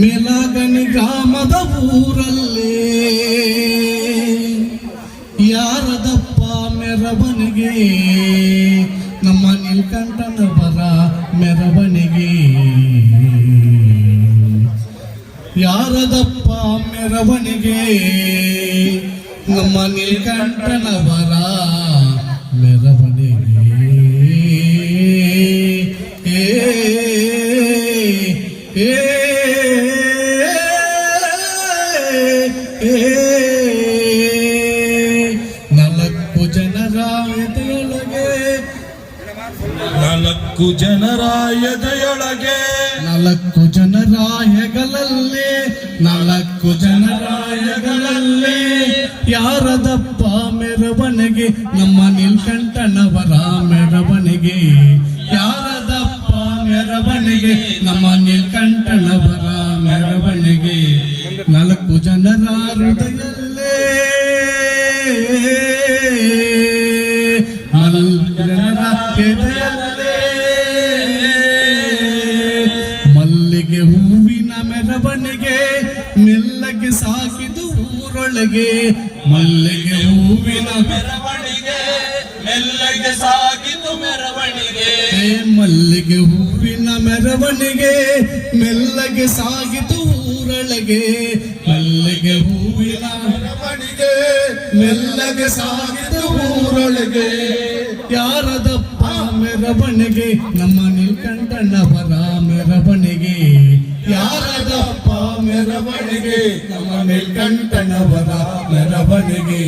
ಮೇಲಾಗಣಿ ಗ್ರಾಮದ ಊರಲ್ಲೇ. ಯಾರದಪ್ಪ ಮೆರವಣಿಗೆ? ನಮ್ಮ ನೀಲ್ಕಂಠನ ಬರ ಮೆರವಣಿಗೆ. ಯಾರದಪ್ಪ ಮೆರವಣಿಗೆ? ನಮ್ಮ ನೀಲ್ಕಂಠನ ಬರ ನಾಲ್ಕು ಜನರಾಯದೆಯೊಳಗೆ ನಾಲ್ಕು ಜನರಾಯಗಳಲ್ಲಿ ನಾಲ್ಕು ಜನರಾಯಗಳಲ್ಲಿ. ಯಾರದಪ್ಪ ಮೆರವಣಿಗೆ, ನಮ್ಮ ನೀಲ್ಕಂಠನವರ ಮೆರವಣಿಗೆ. ಯಾರದಪ್ಪ ಮೆರವಣಿಗೆ, ನಮ್ಮ ನೀಲ್ಕಂಠನವರ ಮೆರವಣಿಗೆ. ನಾಲ್ಕು ಜನರ ಹೃದಯಲ್ಲೇ ನಾಲ್ಕು ಜನರ ಊರೊಳಗೆ ಮಲ್ಲಿಗೆ ಹೂವಿನ ಮೆರವಣಿಗೆ ಮೆಲ್ಲಗೆ ಸಾಗಿತು ಮೆರವಣಿಗೆ. ಮಲ್ಲಿಗೆ ಹೂವಿನ ಮೆರವಣಿಗೆ ಮೆಲ್ಲಗೆ ಸಾಗಿತು ಊರೊಳಗೆ. ಮಲ್ಲಿಗೆ ಹೂವಿನ ಮೆರವಣಿಗೆ ಮೆಲ್ಲಗೆ ಸಾಗಿತು ಊರೊಳಗೆ. ಯಾರದಪ್ಪ ಮೆರವಣಿಗೆ ನಮ್ಮ ನೀಲ್ಕಂಠಣ್ಣವರ ಮೆರವಣಿಗೆ. ಮೆರವಣಿಗೆ ನಮ್ಮ ನೀಲ್ಕಂಠನವರ ಮೆರವಣಿಗೆ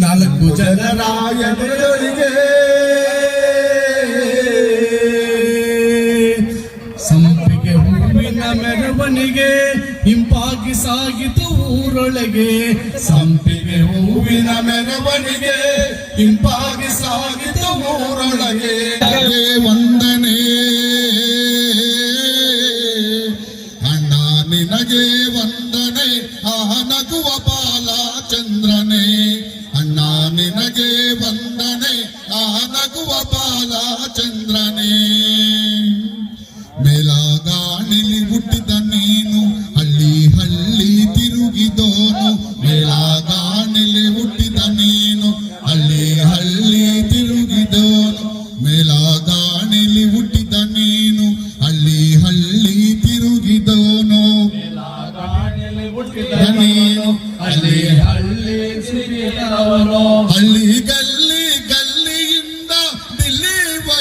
ನಾಲ್ಕು ಜನರಾಯ ಎದೆಯೊಳಗೆ ಸಂಪಿಗೆ ಹೂವಿನ ಮೆರವಣಿಗೆ ಹಿಂಪಾಗಿ ಸಾಗಿತು ಊರೊಳಗೆ. ಸಂಪಿಗೆ ಹೂವಿನ ಮೆರವಣಿಗೆ ಹಿಂಪಾಗಿ ಸಾಗಿತು ಊರೊಳಗೆ. ವಂದನೆ. ನಿನಗೆ ವಂದನೆ ಆ ನಗುವ ಬಾಲ ಚಂದ್ರನೇ ಅಣ್ಣ ನಿನಗೆ ವಂದನೆ ಆ ನಗುವ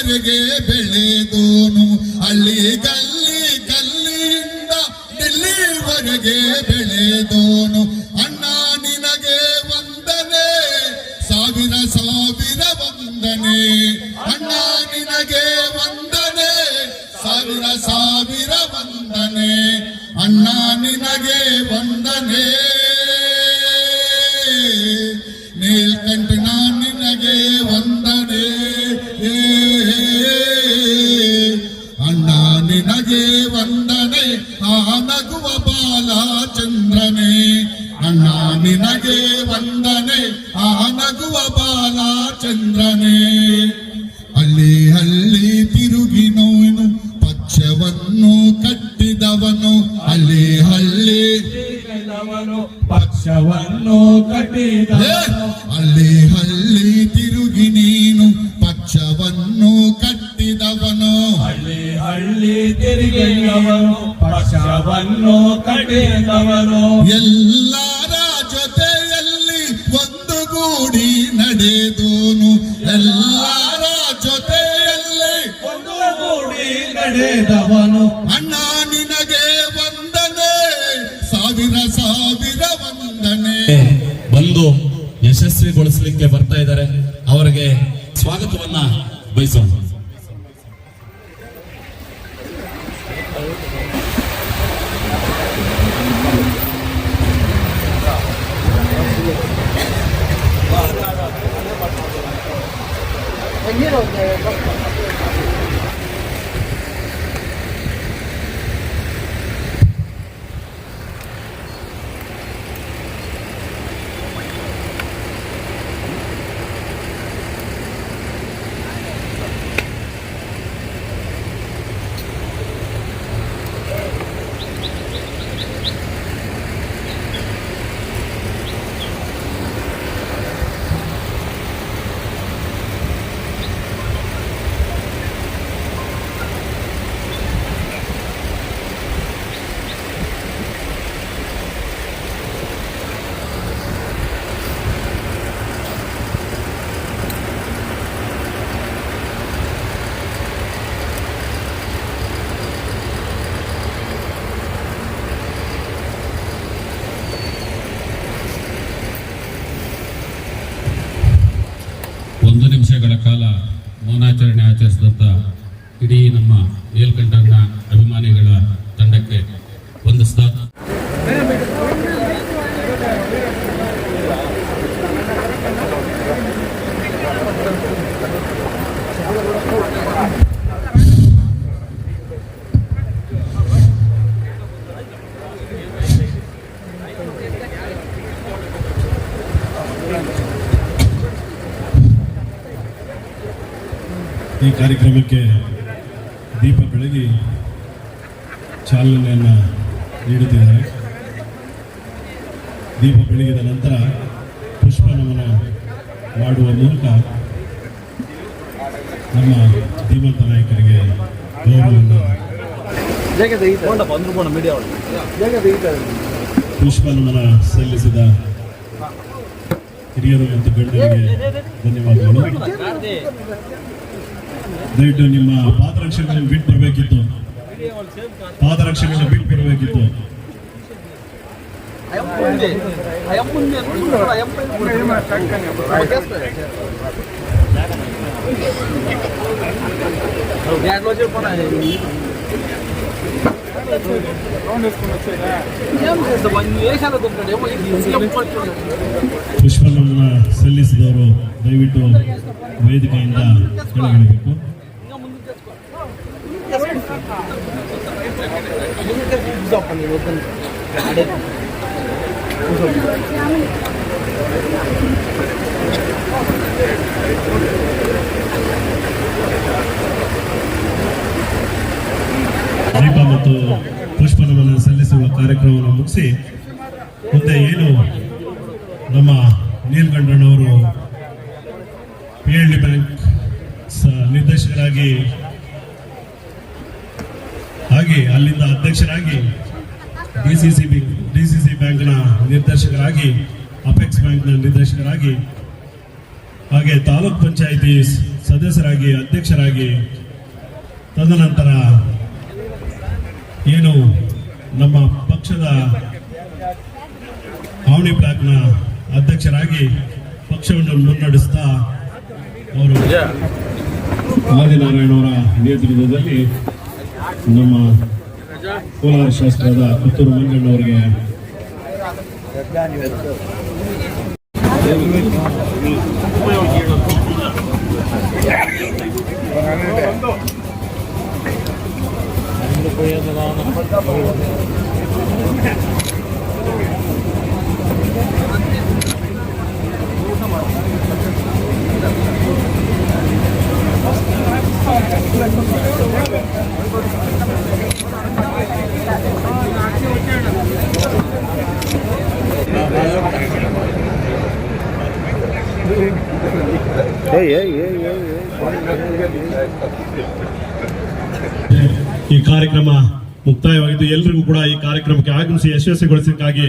ದಿಲ್ಲಿವರೆಗೆ ಬೆಳೆದೋನು ಅಲ್ಲಿ ಗಲ್ಲಿ ಗಲ್ಲಿಯಿಂದ ದಿಲ್ಲಿವರೆಗೆ ಬೆಳೆದೋನು ಅಣ್ಣ ನಿನಗೆ ವಂದನೆ, ಸಾವಿರ ಸಾವಿರ ವಂದನೆ. ಅಣ್ಣ ನಿನಗೆ ವಂದನೆ, ಸಾವಿರ ಸಾವಿರ ವಂದನೆ. ಅಣ್ಣ ನಿನಗೆ ನಿನಗೆ ವಂದನೆ. ಆ ನಗುವ ಬಾಲಚಂದ್ರನೇ ಅಣ್ಣ ನಿನಗೆ ವಂದನೆ. ಆ ನಗುವ ಬಾಲಚಂದ್ರನೇ. ಹಳ್ಳಿ ಹಳ್ಳಿ ತಿರುಗಿ ನೋನು ಪಕ್ಷವನ್ನು ಕಟ್ಟಿದವನು. ಹಳ್ಳಿ ಹಳ್ಳಿ ಪಕ್ಷವನ್ನು ಕಟ್ಟಿದ! ಹಳ್ಳಿ ಹಳ್ಳಿ ತಿರುಗಿ ನೀನು ಪಕ್ಷವನ್ನು ತಿರುಗಿದವರು ಪಕ್ಷವನ್ನು ಕಟ್ಟಿದವರು. ಎಲ್ಲರ ಜೊತೆಯಲ್ಲಿ ಒಂದುಗೂಡಿ ನಡೆದೋನು. ಎಲ್ಲರ ಜೊತೆಯಲ್ಲಿ ಒಂದು ಕೂಡಿ ನಡೆದವನು. ಅಣ್ಣ ನಿನಗೆ ವಂದನೆ. ಸಾವಿರ ಸಾವಿರ ವಂದನೆ. ಬಂದು ಯಶಸ್ವಿಗೊಳಿಸಲಿಕ್ಕೆ ಬರ್ತಾ ಇದ್ದಾರೆ. ಅವರಿಗೆ ಸ್ವಾಗತವನ್ನ ಬಯಸೋಣ. the middle there. Look. ಕಾಲ ಮೌನಾಚರಣೆ ಆಚರಿಸಿದಂಥ ಇಡೀ ನಮ್ಮ ನೀಲ್ಕಂಠನ ಅಭಿಮಾನಿಗಳ ತಂಡಕ್ಕೆ ಈ ಕಾರ್ಯಕ್ರಮಕ್ಕೆ ದೀಪ ಬೆಳಗಿ ಚಾಲನೆಯನ್ನು ನೀಡುತ್ತಿದ್ದಾರೆ. ದೀಪ ಬೆಳಗಿದ ನಂತರ ಪುಷ್ಪ ನಮನ ಮಾಡುವ ಮೂಲಕ ನಮ್ಮ ಧೀಮಂತ ನಾಯಕರಿಗೆ ಗೌರವವನ್ನು ಪುಷ್ಪ ನಮನ ಸಲ್ಲಿಸಿದ ಹಿರಿಯರು ಮತ್ತು ಗಣ್ಯರಿಗೆ ಧನ್ಯವಾದಗಳು. ದಯವಿಟ್ಟು ನಿಮ್ಮ ಪಾದರಕ್ಷೆಗಳನ್ನು ಬಿಟ್ಟು ಬರಬೇಕಿತ್ತು ಪಾದರಕ್ಷೆಗಳನ್ನು ಬಿಟ್ಟು ಬರಬೇಕಿತ್ತು ಪುಷ್ಪ ಸಲ್ಲಿಸಿದವರು ದಯವಿಟ್ಟು ವೇದಿಕೆಯಿಂದ ಕೆಳಗಿಳಿಬೇಕು. ದೀಪ ಮತ್ತು ಪುಷ್ಪನವನ್ನು ಸಲ್ಲಿಸುವ ಕಾರ್ಯಕ್ರಮವನ್ನು ಮುಗಿಸಿ ಮುಂದೆ ಏನು ನಮ್ಮ ನೀಲ್ಗಂಡಣ್ಣವರು ಪಿ ಎಲ್ ಡಿ ಬ್ಯಾಂಕ್ ನಿರ್ದೇಶಕರಾಗಿ ಹಾಗೆ ಅಲ್ಲಿಂದ ಅಧ್ಯಕ್ಷರಾಗಿ D C C B D C C ಬ್ಯಾಂಕ್ನ ನಿರ್ದೇಶಕರಾಗಿ ಅಪೆಕ್ಸ್ ಬ್ಯಾಂಕ್ನ ನಿರ್ದೇಶಕರಾಗಿ ಹಾಗೆ ತಾಲೂಕ್ ಪಂಚಾಯಿತಿ ಸದಸ್ಯರಾಗಿ ಅಧ್ಯಕ್ಷರಾಗಿ ತದನಂತರ ಏನು ನಮ್ಮ ಪಕ್ಷದ ಪಾವಣಿ ಬ್ಲಾಕ್ನ ಅಧ್ಯಕ್ಷರಾಗಿ ಪಕ್ಷವನ್ನು ಮುನ್ನಡೆಸ್ತಾ ಅವರು ಆದಿನಾರಾಯಣ ಅವರ ನೇತೃತ್ವದಲ್ಲಿ ನಮ್ಮ ಕೋಲಾರ ಶಾಸಕರಾದ ಪುತ್ತೂರು ಮಂಜಣ್ಣವರಿಗೆ. ಈ ಕಾರ್ಯಕ್ರಮ ಮುಕ್ತಾಯವಾಗಿದ್ದು ಎಲ್ರಿಗೂ ಕೂಡ ಈ ಕಾರ್ಯಕ್ರಮಕ್ಕೆ ಆಗಮಿಸಿ ಯಶಸ್ವಿಗೊಳಿಸಿದ್ದಕ್ಕಾಗಿ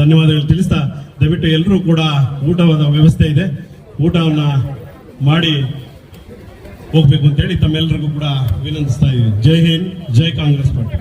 ಧನ್ಯವಾದಗಳು ತಿಳಿಸ್ತಾ, ದಯವಿಟ್ಟು ಎಲ್ಲರೂ ಕೂಡ ಊಟದ ವ್ಯವಸ್ಥೆ ಇದೆ. ಊಟವನ್ನ ಮಾಡಿ ಹೋಗ್ಬೇಕು ಅಂತೇಳಿ ತಮ್ಮೆಲ್ಲರಿಗೂ ಕೂಡ ವಿನಂತಿಸ್ತಾ ಇದ್ದೀವಿ ಜೈ ಹಿಂದ್, ಜೈ ಕಾಂಗ್ರೆಸ್ ಪಾರ್ಟಿ.